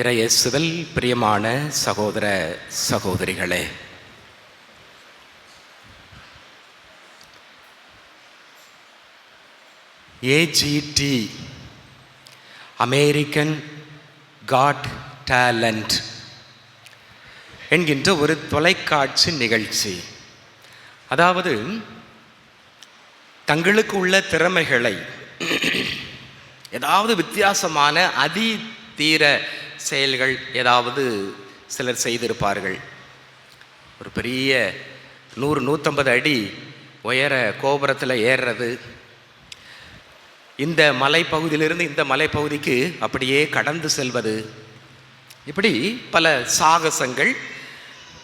இறையேசுவில் பிரியமான சகோதர சகோதரிகளே. ஏஜிடி அமெரிக்கன் காட் டேலண்ட் என்கின்ற ஒரு தொலைக்காட்சி நிகழ்ச்சி. அதாவது தங்களுக்கு உள்ள திறமைகளை ஏதாவது வித்தியாசமான அதி தீர செயல்கள் ஏதாவது சிலர் செய்திருப்பார்கள். ஒரு பெரிய நூறு நூற்றம்பது அடி உயர கோபுரத்தில் ஏறுறது. இந்த மலைப்பகுதியிலிருந்து இந்த மலைப்பகுதிக்கு அப்படியே கடந்து செல்வது. இப்படி பல சாகசங்கள்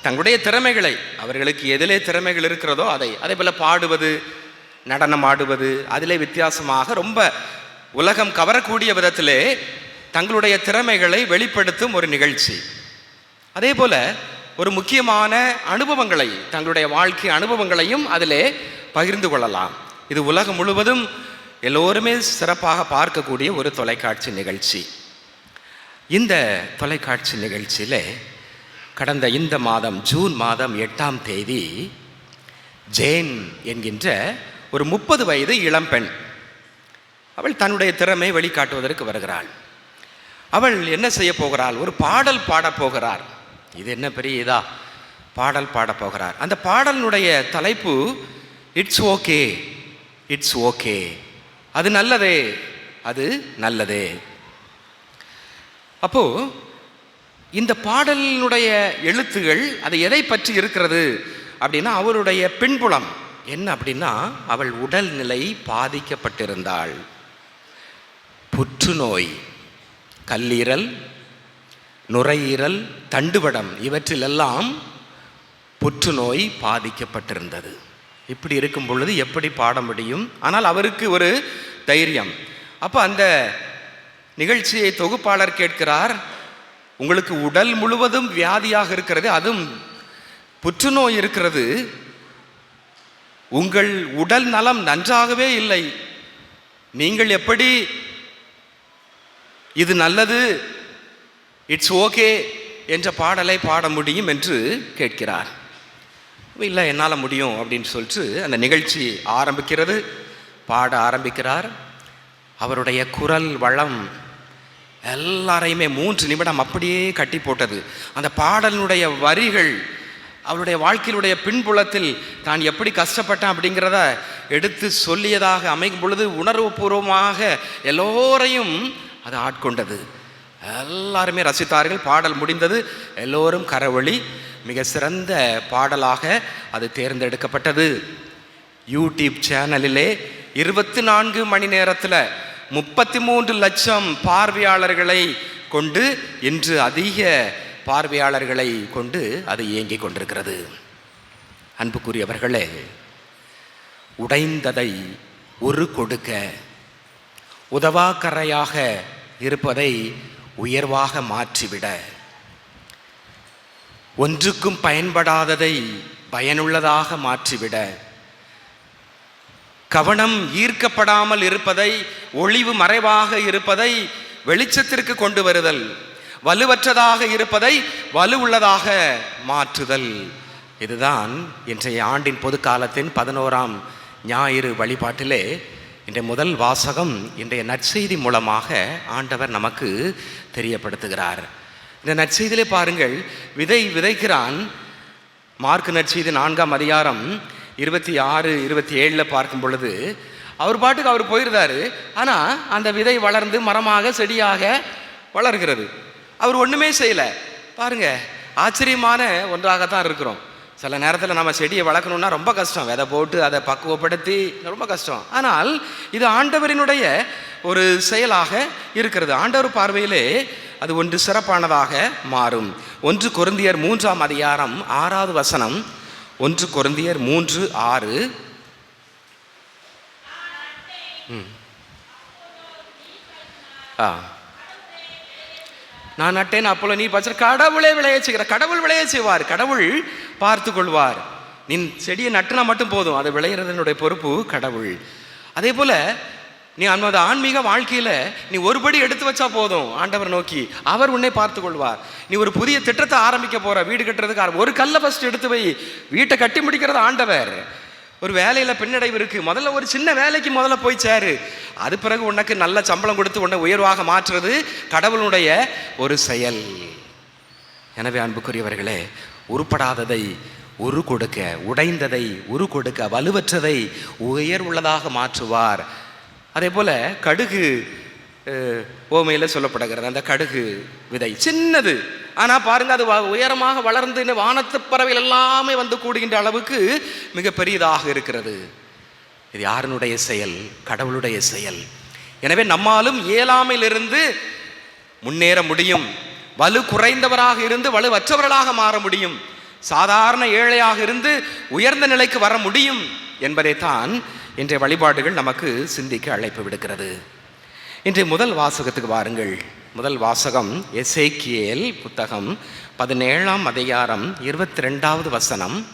தங்களுடைய திறமைகளை அவர்களுக்கு எதிலே திறமைகள் இருக்கிறதோ அதை அதே போல் பாடுவது நடனம் ஆடுவது அதிலே வித்தியாசமாக ரொம்ப உலகம் கவரக்கூடிய விதத்திலே தங்களுடைய திறமைகளை வெளிப்படுத்தும் ஒரு நிகழ்ச்சி. அதே போல் ஒரு முக்கியமான அனுபவங்களை தங்களுடைய வாழ்க்கை அனுபவங்களையும் அதிலே பகிர்ந்து கொள்ளலாம். இது உலகம் முழுவதும் எல்லோருமே சிறப்பாக பார்க்கக்கூடிய ஒரு தொலைக்காட்சி நிகழ்ச்சி. இந்த தொலைக்காட்சி நிகழ்ச்சியில் கடந்த இந்த மாதம் ஜூன் மாதம் எட்டாம் தேதி ஜேன் என்கின்ற ஒரு முப்பது வயது இளம்பெண் அவள் தன்னுடைய திறமை வெளிக்காட்டுவதற்கு வருகிறாள். அவள் என்ன செய்ய போகிறாள்? ஒரு பாடல் பாடப் போகிறார். இது என்ன பெரிய இதா? பாடல் பாடப் போகிறார். அந்த பாடலினுடைய தலைப்பு இட்ஸ் ஓகே இட்ஸ் ஓகே அது நல்லதே அது நல்லதே. அப்போ இந்த பாடலினுடைய எழுத்துகள் அது எதை பற்றி இருக்கிறது? அப்படின்னா அவருடைய பின்புலம். என்ன அப்படின்னா அவள் உடல்நிலை பாதிக்கப்பட்டிருந்தாள். புற்றுநோய். கல்லீரல் நுரையீரல் தண்டுவடம் இவற்றிலெல்லாம் புற்றுநோய் பாதிக்கப்பட்டிருந்தது. இப்படி இருக்கும் பொழுது எப்படி பாட முடியும்? ஆனால் அவருக்கு ஒரு தைரியம். அப்போ அந்த நிகழ்ச்சியை தொகுப்பாளர் கேட்கிறார் உங்களுக்கு உடல் முழுவதும் வியாதியாக இருக்கிறது அதுவும் புற்றுநோய் இருக்கிறது. உங்கள் உடல் நலம் நன்றாகவே இல்லை. நீங்கள் எப்படி இது நல்லது இட்ஸ் ஓகே என்ற பாடலை பாட முடியும் என்று கேட்கிறார். இல்லை என்னால் முடியும் அப்படின்னு சொல்லிட்டு அந்த நிகழ்ச்சி ஆரம்பிக்கிறது. பாட ஆரம்பிக்கிறார். அவருடைய குரல் வளம் எல்லாரையுமே மூன்று நிமிடம் அப்படியே கட்டி போட்டது. அந்த பாடலினுடைய வரிகள் அவருடைய வாழ்க்கையினுடைய பின்புலத்தில் தான் எப்படி கஷ்டப்பட்டேன் அப்படிங்கிறத எடுத்து சொல்லியதாக அமைக்கும் பொழுது உணர்வுபூர்வமாக எல்லோரையும் அது ஆட்கொண்டது. எல்லாருமே ரசித்தார்கள். பாடல் முடிந்தது. எல்லோரும் கரவொளி. மிக சிறந்த பாடலாக அது தேர்ந்தெடுக்கப்பட்டது. யூடியூப் சேனலிலே இருபத்தி நான்கு மணி நேரத்தில் முப்பத்தி மூன்று லட்சம் பார்வையாளர்களை கொண்டு இன்று அதிக பார்வையாளர்களை கொண்டு அது இயங்கிக் கொண்டிருக்கிறது. அன்புக்குரியவர்களே உடைந்ததை ஒரு கொடுக்க உதவாக்கரையாக இருப்பதை உயர்வாக மாற்றிவிட. ஒன்றுக்கும் பயன்படாததை பயனுள்ளதாக மாற்றிவிட. கவனம் ஈர்க்கப்படாமல் இருப்பதை ஒளிவு மறைவாக இருப்பதை வெளிச்சத்திற்கு கொண்டு வருதல் வலுவற்றதாக இருப்பதை வலுவுள்ளதாக மாற்றுதல். இதுதான் இன்றைய ஆண்டின் பொது காலத்தின் பதினோராம் ஞாயிறு வழிபாட்டிலே இன்றைய முதல் வாசகம் இன்றைய நற்செய்தி மூலமாக ஆண்டவர் நமக்கு தெரியப்படுத்துகிறார். இந்த நற்செய்தியிலே பாருங்கள் விதை விதைக்கிறான். மார்க் நற்செய்தி நான்காம் அதிகாரம் இருபத்தி ஆறு இருபத்தி ஏழில் பார்க்கும் பொழுது அவர் பாட்டுக்கு அவர் போயிருந்தாரு. ஆனால் அந்த விதை வளர்ந்து மரமாக செடியாக வளர்கிறது. அவர் ஒன்றுமே செய்யலை. பாருங்க ஆச்சரியமான ஒன்றாகத்தான் இருக்கிறோம். சில நேரத்தில் நம்ம செடியை வளர்க்கணுன்னா ரொம்ப கஷ்டம். விதை போட்டு அதை பக்குவப்படுத்தி ரொம்ப கஷ்டம். ஆனால் இது ஆண்டவரினுடைய ஒரு செயலாக இருக்கிறது. ஆண்டவர் பார்வையிலே அது ஒன்று சிறப்பானதாக மாறும். ஒன்று கொருந்தியர் மூன்றாம் அதிகாரம் ஆறாவது வசனம். ஒன்று கொருந்தியர் மூன்று ஆறு. ம். ஆ. நான் நட்டேன் அப்போல நீ பச்சை. கடவுளே விளைய செய்கிற கடவுள் விளைய செய்வார். கடவுள் பார்த்து கொள்வார் நீ செடியை நட்டுனா மட்டும் போதும். அது விளையிறதனுடைய பொறுப்பு கடவுள். அதே போல நீ அந்த ஆன்மீக வாழ்க்கையில நீ ஒருபடி எடுத்து வச்சா போதும். ஆண்டவர் நோக்கி அவர் உன்னை பார்த்து கொள்வார் நீ ஒரு புதிய திட்டத்தை ஆரம்பிக்க போற. வீடு கட்டுறதுக்கு ஒரு கல்லை ஃபர்ஸ்ட் எடுத்து போய் வீட்டை கட்டி முடிக்கிறது ஆண்டவர். ஒரு வேலையில பின்னடைவு இருக்கு. முதல்ல ஒரு சின்ன வேலைக்கு முதல்ல போய் சேரு. அது பிறகு உனக்கு நல்ல சம்பளம் கொடுத்து உன்னை உயர்வாக மாற்றுறது கடவுளுடைய ஒரு செயல். எனவே அன்புக்குரியவர்களே உருப்படாததை உரு கொடுக்க உடைந்ததை உரு கொடுக்க வலுவற்றதை உயர் உள்ளதாக மாற்றுவார். அதே போல் கடுகு ஓமையில் சொல்லப்படுகிறது. அந்த கடுகு விதை சின்னது. ஆனால் பாருங்கள் அது வ- உயரமாக வளர்ந்து வானத்து பறவைகள் எல்லாமே வந்து கூடுகின்ற அளவுக்கு மிக பெரியதாக இருக்கிறது. இது யாருனுடைய செயல்? கடவுளுடைய செயல். எனவே நம்மாலும் இயலாமையிலிருந்து முன்னேற முடியும். வலு குறைந்தவராக இருந்து வலுவற்றவர்களாக மாற முடியும். சாதாரண ஏழையாக இருந்து உயர்ந்த நிலைக்கு வர முடியும் என்பதைத்தான் இன்றைய வழிபாடுகள் நமக்கு சிந்திக்க அழைப்பு விடுக்கிறது. இன்றைய முதல் வாசகத்துக்கு வாருங்கள். முதல் வாசகம் எசேக்கியேல் புத்தகம் பதினேழாம் அதிகாரம் இருபத்தி ரெண்டாவது வசனம்.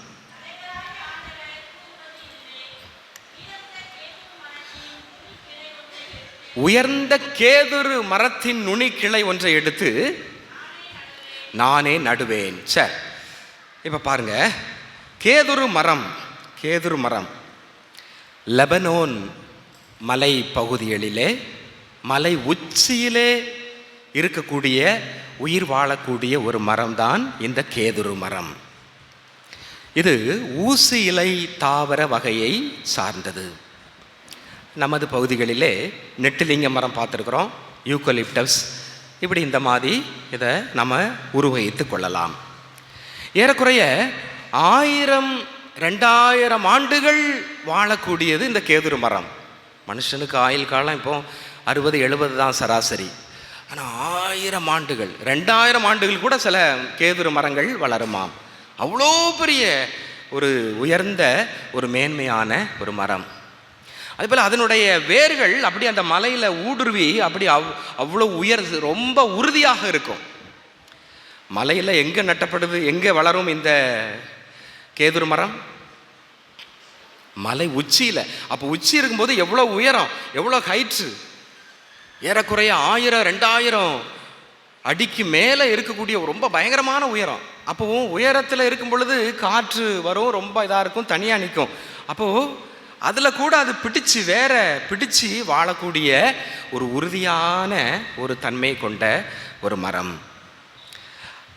உயர்ந்த கேதுரு மரத்தின் நுனி கிளை ஒன்றை எடுத்து நானே நடுவேன். சார் இப்போ பாருங்க. கேதுரு மரம் கேதுரு மரம். லெபனோன் மலை பகுதிகளிலே மலை உச்சியிலே இருக்கக்கூடிய உயிர் வாழக்கூடிய ஒரு மரம்தான் இந்த கேதுரு மரம். இது ஊசி இலை தாவர வகையை சார்ந்தது. நமது பகுதிகளிலே நெட்டிலிங்க மரம் பார்த்துருக்குறோம் யூக்கலிப்டஸ் இப்படி இந்த மாதிரி இதை நம்ம உருவகித்து கொள்ளலாம். ஏறக்குறைய ஆயிரம் ரெண்டாயிரம் ஆண்டுகள் வாழக்கூடியது இந்த கேதுரு மரம். மனுஷனுக்கு ஆயுள் காலம் இப்போ அறுபது எழுபது தான் சராசரி. ஆனால் ஆயிரம் ஆண்டுகள் ரெண்டாயிரம் ஆண்டுகள் கூட சில கேதுரு மரங்கள் வளருமாம். அவ்வளோ பெரிய ஒரு உயர்ந்த ஒரு மேன்மையான ஒரு மரம். அதேபோல் அதனுடைய வேர்கள் அப்படி அந்த மலையில் ஊடுருவி அப்படி அவ் அவ்வளோ உயர் ரொம்ப உறுதியாக இருக்கும். மலையில் எங்கே நட்டப்படுது எங்கே வளரும் இந்த கேதுர் மரம்? மலை உச்சியில். அப்போ உச்சி இருக்கும்போது எவ்வளோ உயரம் எவ்வளோ ஹைட்ஸு ஏறக்குறைய ஆயிரம் ரெண்டாயிரம் அடிக்கு மேலே இருக்கக்கூடிய ரொம்ப பயங்கரமான உயரம். அப்போவும் உயரத்தில் இருக்கும் பொழுது காற்று வரும் ரொம்ப இதாக இருக்கும் தனியாக நிற்கும். அப்போது அதில் கூட அது பிடிச்சு வேற பிடிச்சு வாழக்கூடிய ஒரு உறுதியான ஒரு தன்மை கொண்ட ஒரு மரம்.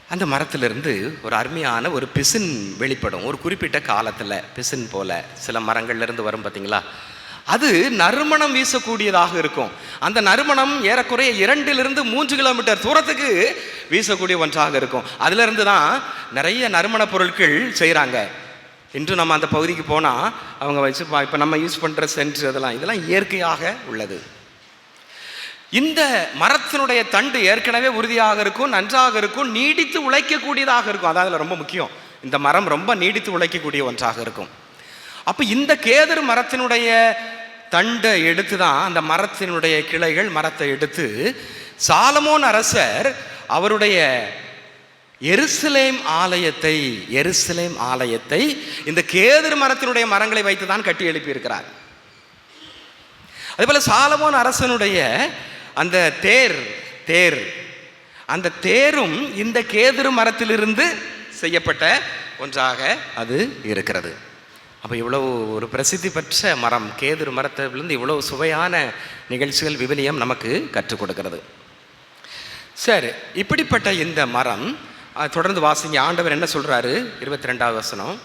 அந்த மரத்திலிருந்து ஒரு அருமையான ஒரு பிசின் வெளிப்படும். ஒரு குறிப்பிட்ட காலத்தில் பிசின் போல சில மரங்கள்லேருந்து வரும் பார்த்தீங்களா அது நறுமணம் வீசக்கூடியதாக இருக்கும். அந்த நறுமணம் ஏறக்குறைய இரண்டிலிருந்து மூன்று கிலோமீட்டர் தூரத்துக்கு வீசக்கூடிய ஒன்றாக இருக்கும். அதிலிருந்து தான் நிறைய நறுமண பொருட்கள் செய்கிறாங்க இன்று நம்ம அந்த பகுதிக்கு போனால் அவங்க வச்சு இப்போ நம்ம யூஸ் பண்ணுற சென்ட் அதெல்லாம் இதெல்லாம் இயற்கையாக உள்ளது. இந்த மரத்தினுடைய தண்டு ஏற்கனவே உறுதியாக இருக்கும் நன்றாக இருக்கும் நீடித்து உழைக்கக்கூடியதாக இருக்கும். அதாவது ரொம்ப முக்கியம். இந்த மரம் ரொம்ப நீடித்து உழைக்கக்கூடிய ஒன்றாக இருக்கும். அப்போ இந்த கேதர் மரத்தினுடைய தண்டை எடுத்து தான் அந்த மரத்தினுடைய கிளைகள் மரத்தை எடுத்து சாலமோன் அரசர் அவருடைய எருசலேம் ஆலயத்தை எருசலேம் ஆலயத்தை இந்த கேதர் மரத்தினுடைய மரங்களை வைத்து தான் கட்டி எழுப்பியிருக்கிறார். அதேபோல் சாலமோன் அரசனுடைய அந்த தேர் தேர் அந்த தேரும் இந்த கேதுரு மரத்திலிருந்து செய்யப்பட்ட ஒன்றாக அது இருக்கிறது. அப்போ இவ்வளவு ஒரு பிரசித்தி பெற்ற மரம் கேதுரு மரத்திலிருந்து இவ்வளவு சுவையான நிகழ்ச்சிகள் விவிலியம் நமக்கு கற்றுக் கொடுக்கிறது. சரி இப்படிப்பட்ட இந்த மரம் தொடர்ந்து வாசிங்க. ஆண்டவர் என்ன சொல்கிறாரு இருபத்தி ரெண்டாவது வசனம்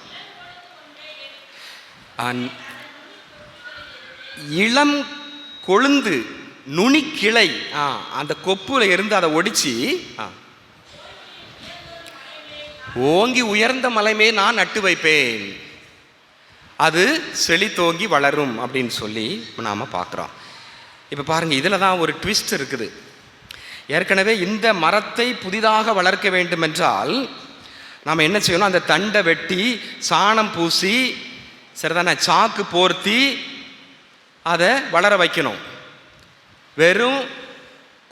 இளம் கொழுந்து நுனி கிளை ஆ அந்த கொப்புல இருந்து அதை ஒடிச்சு ஆ, ஓங்கி உயர்ந்த மலைமே நான் நட்டு வைப்பேன். அது செழித்தோங்கி வளரும் அப்படின்னு சொல்லி நாம் பார்க்குறோம். இப்போ பாருங்கள் இதில் தான் ஒரு ட்விஸ்ட் இருக்குது. ஏற்கனவே இந்த மரத்தை புதிதாக வளர்க்க வேண்டுமென்றால் நாம் என்ன செய்யணும்? அந்த தண்டை வெட்டி சாணம் பூசி சரிதானே சாக்கு போர்த்தி அதை வளர வைக்கணும். வெறும்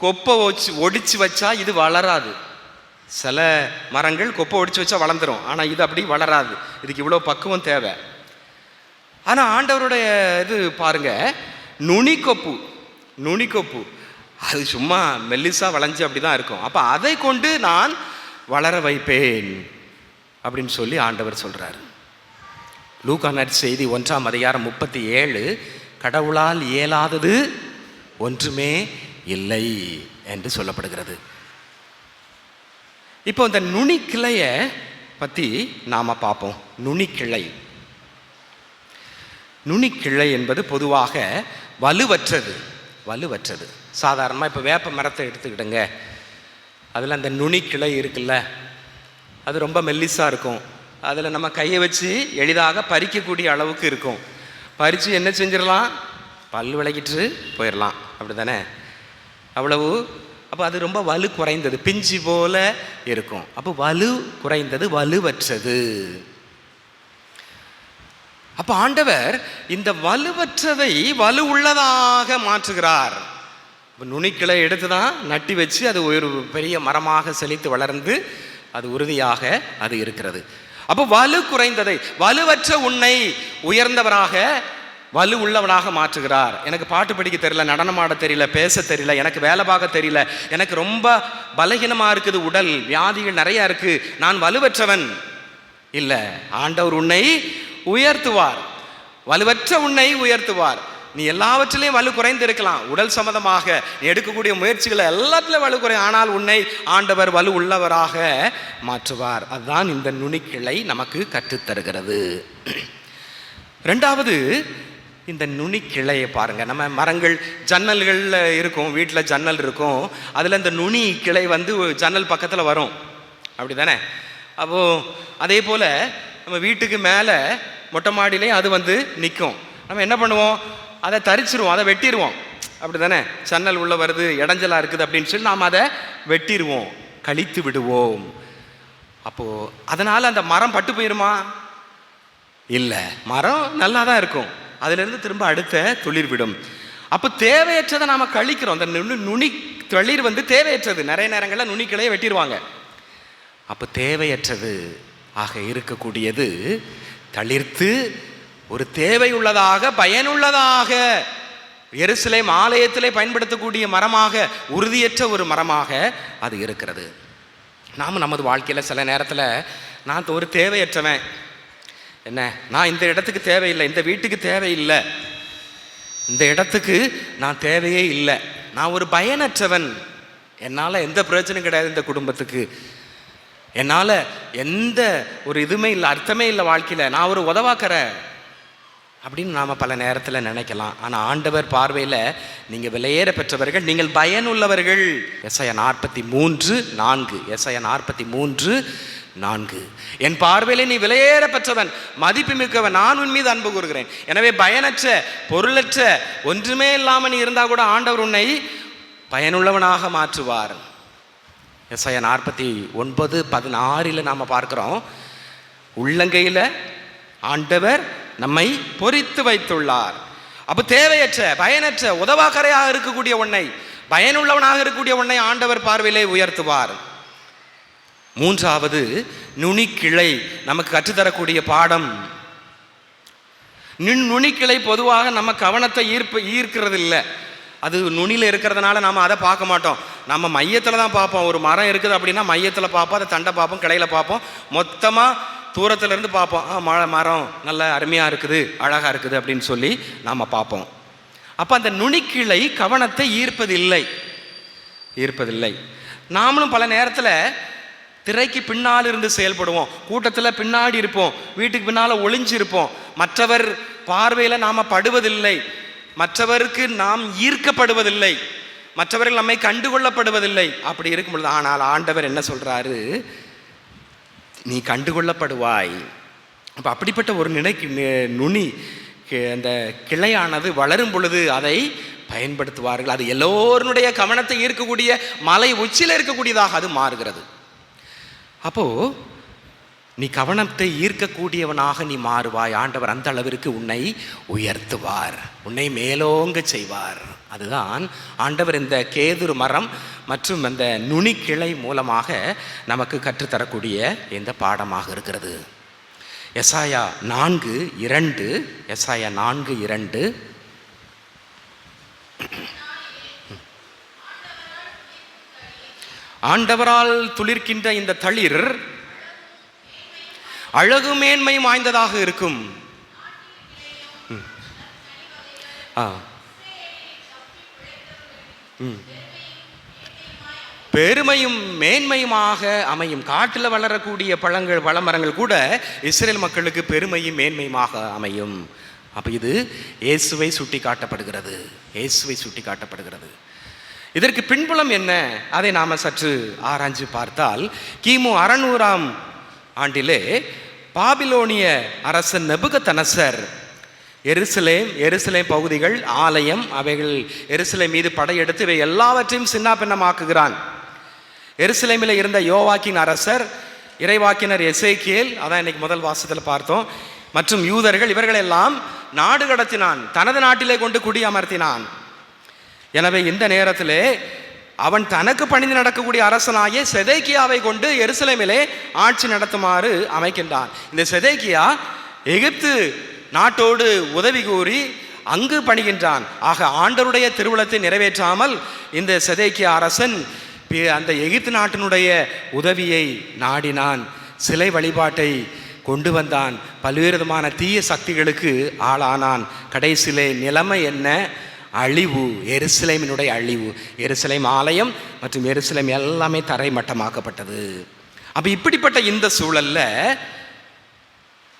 கொப்பை ஒச்சு ஒடிச்சு வச்சா இது வளராது. சில மரங்கள் கொப்பை ஒடிச்சு வச்சா வளர்ந்துடும் ஆனால் இது அப்படி வளராது. இதுக்கு இவ்வளோ பக்குவம் தேவை. ஆனால் ஆண்டவருடைய இது பாருங்க நுனி கொப்பு நுனிக்கொப்பு. அது சும்மா மெல்லிசா வளைஞ்சு அப்படி தான் இருக்கும். அப்போ அதை கொண்டு நான் வளர வைப்பேன் அப்படின்னு சொல்லி ஆண்டவர் சொல்கிறார் லூகானர் செய்தி ஒன்றாம் அதிகாரம் முப்பத்தி ஏழு கடவுளால் இயலாதது ஒன்றுமே இல்லை என்று சொல்லப்படுகிறது. இப்போ இந்த நுனிக்கிளையை பற்றி நாம் பார்ப்போம். நுனிக்கிளை. நுனிக்கிளை என்பது பொதுவாக வலுவற்றது. வலுவற்றது. சாதாரணமாக இப்போ வேப்ப மரத்தை எடுத்துக்கிடுங்க. அதில் அந்த நுனிக்கிளை இருக்குல்ல அது ரொம்ப மெல்லிஸாக இருக்கும். அதில் நம்ம கையை வச்சு எளிதாக பறிக்கக்கூடிய அளவுக்கு இருக்கும். பறித்து என்ன செஞ்சிடலாம்? பல் விளக்கிட்டு போயிடலாம். அப்படி தானே அவ்வளவு. அப்போ அது ரொம்ப வலு குறைந்தது பிஞ்சு போல இருக்கும். அப்போ வலு குறைந்தது வலுவற்றது. அப்போ ஆண்டவர் இந்த வலுவற்றதை வலு உள்ளதாக மாற்றுகிறார். இப்போ நுனிக்கிளை எடுத்து தான் நட்டி வச்சு அது ஒரு பெரிய மரமாக செழித்து வளர்ந்து அது உறுதியாக அது இருக்கிறது. அப்போ வலு குறைந்ததை வலுவற்ற உன்னை உயர்ந்தவராக வலு உள்ளவனாக மாற்றுகிறார். எனக்கு பாட்டு படிக்க தெரியல நடனமாட தெரியல பேச தெரியல எனக்கு வேலை பார்க்க தெரியல எனக்கு ரொம்ப பலகீனமாக இருக்குது உடல் வியாதிகள் நிறையா இருக்குது நான் வலுவற்றவன். இல்லை ஆண்டவர் உன்னை உயர்த்துவார். வலுவற்ற உன்னை உயர்த்துவார். நீ எல்லாவற்றிலையும் வலு குறைந்து இருக்கலாம் உடல் சம்மந்தமாக நீ எடுக்கக்கூடிய முயற்சிகளை எல்லாத்திலும் வலு குறை. ஆனால் உன்னை ஆண்டவர் வலு உள்ளவராக மாற்றுவார். அதுதான் இந்த நுனிக்கிளை நமக்கு கற்றுத்தருகிறது. ரெண்டாவது இந்த நுனிக்கிளையை பாருங்கள் நம்ம மரங்கள் ஜன்னல்களில் இருக்கும் வீட்டில் ஜன்னல் இருக்கும். அதில் இந்த நுனி கிளை வந்து ஜன்னல் பக்கத்தில் வரும். அப்படி தானே அப்போ அதே போல் நம்ம வீட்டுக்கு மேலே மொட்டை மாடியிலையும் அது வந்து நிற்கும் நம்ம என்ன பண்ணுவோம்? அதை தரிச்சிருவோம் அதை வெட்டிடுவோம் அப்படி தானே ஜன்னல் உள்ளே வருது இடைஞ்சலாக இருக்குது அப்படின்னு சொல்லி நாம் அதை வெட்டிடுவோம் கழித்து விடுவோம். அப்போது அதனால் அந்த மரம் பட்டு போயிருமா? இல்லை மரம் நல்லா தான் இருக்கும். அதிலிருந்து திரும்ப அடுத்த துளிர் விடும். அப்போ தேவையற்றதை நாம் கழிக்கிறோம். அந்த நுனி நுனி தளிர் வந்து தேவையற்றது. நிறைய நேரங்களில் நுனிக்கிளையை வெட்டிடுவாங்க அப்போ தேவையற்றது ஆக இருக்கக்கூடியது தளிர்த்து ஒரு தேவை உள்ளதாக பயனுள்ளதாக. எருசலேம் ஆலயத்திலே பயன்படுத்தக்கூடிய மரமாக உறுதியற்ற ஒரு மரமாக அது இருக்கிறது. நாம் நமது வாழ்க்கையில் சில நேரத்தில் நான் ஒரு தேவையற்றவன். என்ன? நான் இந்த இடத்துக்கு தேவையில்லை இந்த வீட்டுக்கு தேவையில்லை. இந்த இடத்துக்கு நான் தேவையே இல்லை. நான் ஒரு பயனற்றவன். என்னால் எந்த பிரயோஜனம் கிடையாது இந்த குடும்பத்துக்கு. என்னால் எந்த ஒரு இதுவுமே இல்லை அர்த்தமே இல்லை வாழ்க்கையில். நான் ஒரு உதவாக்கிறேன். அப்படின்னு நாம் பல நேரத்தில் நினைக்கலாம். ஆனால் ஆண்டவர் பார்வையில் நீங்கள் விலையேற பெற்றவர்கள் நீங்கள் பயனுள்ளவர்கள். எஸ்ஐய நாற்பத்தி மூன்று நான்கு. எஸ்ஐய நாற்பத்தி மூன்று நான்கு. என் பார்வையில் நீ விலையேற பெற்றவன் மதிப்பு மிக்கவன் நான் உன் மீது அன்பு கூறுகிறேன். எனவே பயனற்ற பொருளற்ற ஒன்றுமே இல்லாமல் நீ இருந்தால் கூட ஆண்டவர் உன்னை பயனுள்ளவனாக மாற்றுவார். எஸ்ஐய நாற்பத்தி ஒன்பது பதினாறில் நாம் பார்க்குறோம். உள்ளங்கையில் ஆண்டவர் நம்மை பொறித்து வைத்துள்ளார். அப்போ தேவையற்ற பயனற்ற உதவாக்கரையாக இருக்கக்கூடிய உன்னை பயனுள்ளவனாக இருக்கக்கூடிய உன்னை ஆண்டவர் பார்வையிலே உயர்த்துவார். மூன்றாவது நுனிக்கிளை நமக்கு கற்றுத்தரக்கூடிய பாடம். நின் நுனிக்கிளை பொதுவாக நம்ம கவனத்தை ஈர்ப்பு ஈர்க்கிறது இல்லை அது நுனியில் இருக்கிறதுனால நம்ம அதை பார்க்க மாட்டோம். நம்ம மையத்தில் தான் பார்ப்போம். ஒரு மரம் இருக்குது அப்படின்னா மையத்தில் பார்ப்போம். அதை தண்டை பார்ப்போம். கிளையில் பார்ப்போம். மொத்தமாக தூரத்துலேருந்து பார்ப்போம். ஆ மழை மரம் நல்ல அருமையாக இருக்குது அழகாக இருக்குது அப்படின்னு சொல்லி நாம் பார்ப்போம். அப்போ அந்த நுனிக்கிளை கவனத்தை ஈர்ப்பதில்லை. ஈர்ப்பதில்லை. நாமளும் பல நேரத்தில் திரைக்கு பின்னால் இருந்து செயல்படுவோம். கூட்டத்தில் பின்னாடி இருப்போம். வீட்டுக்கு பின்னால் ஒளிஞ்சு இருப்போம் மற்றவர் பார்வையில் நாம் படுவதில்லை. மற்றவருக்கு நாம் ஈர்க்கப்படுவதில்லை. மற்றவர்கள் நம்மை கண்டுகொள்ளப்படுவதில்லை. அப்படி இருக்கும் பொழுது ஆனால் ஆண்டவர் என்ன சொல்கிறாரு நீ கண்டுகொள்ளப்படுவாய். அப்போ அப்படிப்பட்ட ஒரு நினைக்கு நுனி கி- அந்த கிளையானது வளரும் பொழுது அதை பயன்படுத்துவார்கள். அது எல்லோருடைய கவனத்தை ஈர்க்கக்கூடிய மலை உச்சியில் இருக்கக்கூடியதாக அது மாறுகிறது. அப்போது நீ கவனத்தை ஈர்க்கக்கூடியவனாக நீ மாறுவாய். ஆண்டவர் அந்த அளவிற்கு உன்னை உயர்த்துவார். உன்னை மேலோங்க செய்வார். அதுதான் ஆண்டவர் இந்த கேதுரு மரம் மற்றும் அந்த நுனிக்கிளை மூலமாக நமக்கு கற்றுத்தரக்கூடிய இந்த பாடமாக இருக்கிறது. எசாயா நான்கு இரண்டு எசாயா நான்கு இரண்டு. ஆண்டவரால் துளிர்க்கின்ற இந்த தளிர் அழகு மேன்மை வாய்ந்ததாக இருக்கும். ம். ஆ. ம். பெருமையும் மேன்மையுமாக அமையும். காட்டில் வளரக்கூடிய பழங்கள் பழமரங்கள் கூட இஸ்ரேல் மக்களுக்கு பெருமையும் மேன்மையுமாக அமையும். அப்போ இது இயேசுவை சுட்டி காட்டப்படுகிறது இயேசுவை சுட்டி காட்டப்படுகிறது இதற்கு பின்புலம் என்ன? அதை நாம் சற்று ஆராய்ஞ்சு பார்த்தால் கிமு அறநூறாம் ஆண்டிலே பாபிலோனிய அரசன் நெபுகத்தனசர் எருசலேம் எருசலேம் பகுதிகள் ஆலயம் அவைகள் எருசலேம் மீது படையெடுத்து இவை எல்லாவற்றையும் சின்னாபின்னமாக்குகிறான். எருசலேமில் இருந்த யோவாக்கின் அரசர் இறைவாக்கினர் எசேக்கியல் அதான் இன்னைக்கு முதல் வாசத்தில் பார்த்தோம் மற்றும் யூதர்கள் இவர்களெல்லாம் நாடு கடத்தினான் தனது நாட்டிலே கொண்டு குடியமர்த்தினான். எனவே இந்த நேரத்திலே அவன் தனக்கு பணிந்து நடக்கக்கூடிய அரசனாகிய செதைக்கியாவை கொண்டு எருசலேமிலே ஆட்சி நடத்துமாறு அமைக்கின்றான். இந்த செதைக்கியா எகிப்து நாட்டோடு உதவி கூறி அங்கு பணிகின்றான். ஆக ஆண்டருடைய திருவிழத்தை நிறைவேற்றாமல் இந்த செதைக்கியா அரசன் பி- அந்த எகிப்து நாட்டினுடைய உதவியை நாடினான். சிலை வழிபாட்டை கொண்டு வந்தான். பல்வேறு விதமான தீய சக்திகளுக்கு ஆளானான். கடைசியிலே நிலைமை என்ன? அழிவு எருசலேமினுடைய அழிவு எருசலேம் ஆலயம் மற்றும் எருசலேம் எல்லாமே தரைமட்டமாக்கப்பட்டது. அப்போ இப்படிப்பட்ட இந்த சூழல்ல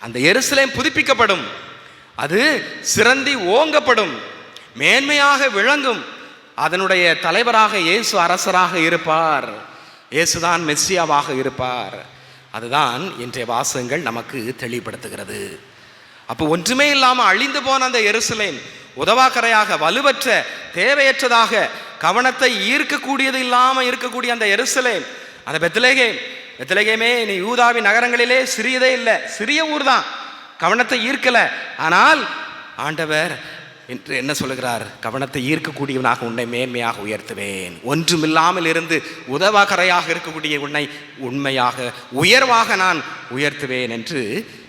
அந்த எருசலேம் புதுப்பிக்கப்படும். அது சிறந்தி ஓங்கப்படும் மேன்மையாக விளங்கும். அதனுடைய தலைவராக இயேசு அரசராக இருப்பார். இயேசுதான் மெஸ்ஸியாவாக இருப்பார். அதுதான் இன்றைய வாசகங்கள் நமக்கு தெளிவுபடுத்துகிறது. அப்போ ஒன்றுமே இல்லாமல் அழிந்து போன அந்த எருசலேம் உதவாக்கரையாக வலுவற்ற தேவையற்றதாக கவனத்தை ஈர்க்கக்கூடியது இல்லாமல் இருக்கக்கூடிய அந்த எருசலேம். அந்த பெத்லகேம் பெத்லகேமே நீ யூதாவின் நகரங்களிலே சிறியதே இல்லை சிறிய ஊர் தான் கவனத்தை ஈர்க்கல. ஆனால் ஆண்டவர் என்று என்ன சொல்லுகிறார்? கவனத்தை ஈர்க்கக்கூடியவனாக உன்னை மேன்மையாக உயர்த்துவேன். ஒன்றுமில்லாமல் இருந்து உதவாக்கரையாக இருக்கக்கூடிய உன்னை உண்மையாக உயர்வாக நான் உயர்த்துவேன் என்று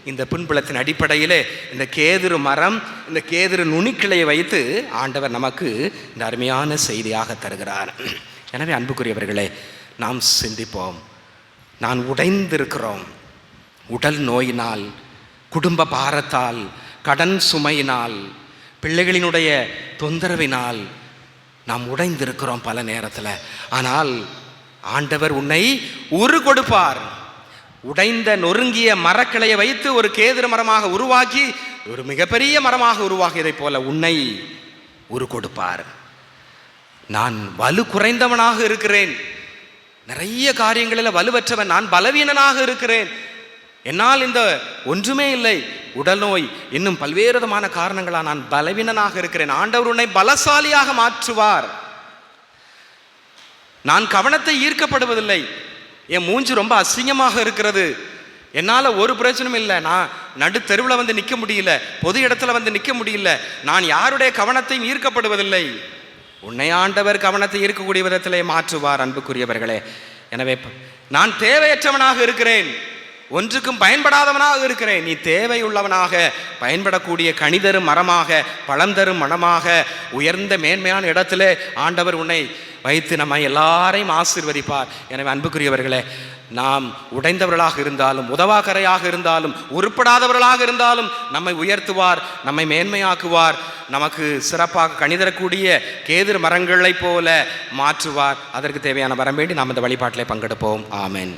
இந்த பின்புலத்தின் அடிப்படையிலே இந்த கேதுரு மரம் இந்த கேதுரு நுனிக்கிளையை வைத்து ஆண்டவர் நமக்கு இந்த அருமையான செய்தியாக தருகிறார். எனவே அன்புக்குரியவர்களே நாம் சிந்திப்போம். நான் உடைந்திருக்கிறோம். உடல் நோயினால் குடும்ப பாரத்தால் கடன் சுமையினால் பிள்ளைகளினுடைய தொந்தரவினால் நாம் உடைந்திருக்கிறோம் பல நேரத்தில். ஆனால் ஆண்டவர் உன்னை உரு கொடுப்பார் உடைந்த நொறுங்கிய மரக்கிளையை வைத்து ஒரு கேதிர மரமாக உருவாக்கி ஒரு மிகப்பெரிய மரமாக உருவாகியதைப் போல உன்னை உரு கொடுப்பார். நான் வலு குறைந்தவனாக இருக்கிறேன். நிறைய காரியங்களில் வலுவற்றவன் நான் பலவீனனாக இருக்கிறேன். என்னால் இந்த ஒன்றுமே இல்லை. உடல் நோய் இன்னும் பல்வேறு விதமான காரணங்களால் நான் பலவீனனாக இருக்கிறேன். ஆண்டவர் உன்னை பலசாலியாக மாற்றுவார். நான் கவனத்தை ஈர்க்கப்படுவதில்லை. என் மூஞ்சி ரொம்ப அசிங்கமாக இருக்கிறது. என்னால் ஒரு பிரயோஜனம் இல்லை. நான் நடு தெருவில் வந்து நிற்க முடியல. பொது இடத்துல வந்து நிற்க முடியல. நான் யாருடைய கவனத்தையும் ஈர்க்கப்படுவதில்லை. உன்னை ஆண்டவர் கவனத்தை ஈர்க்கக்கூடிய விதத்திலே மாற்றுவார் அன்புக்குரியவர்களே. எனவே நான் தேவையற்றவனாக இருக்கிறேன். ஒன்றுக்கும் பயன்படாதவனாக இருக்கிறேன். நீ தேவையுள்ளவனாக பயன்படக்கூடிய கனிதரும் மரமாக பழம் தரும் மனமாக உயர்ந்த மேன்மையான இடத்திலே ஆண்டவர் உன்னை வைத்து நம்ம எல்லாரையும் ஆசிர்வதிப்பார். எனவே அன்புக்குரியவர்களே நாம் உடைந்தவர்களாக இருந்தாலும் உதவாக்கரையாக இருந்தாலும் உருப்படாதவர்களாக இருந்தாலும் நம்மை உயர்த்துவார் நம்மை மேன்மையாக்குவார் நமக்கு சிறப்பாக கணிதரக்கூடிய கேதிர் மரங்களைப் போல மாற்றுவார். அதற்கு தேவையான வரம் வேண்டி நாம் இந்த வழிபாட்டிலே பங்கெடுப்போம். ஆமென்.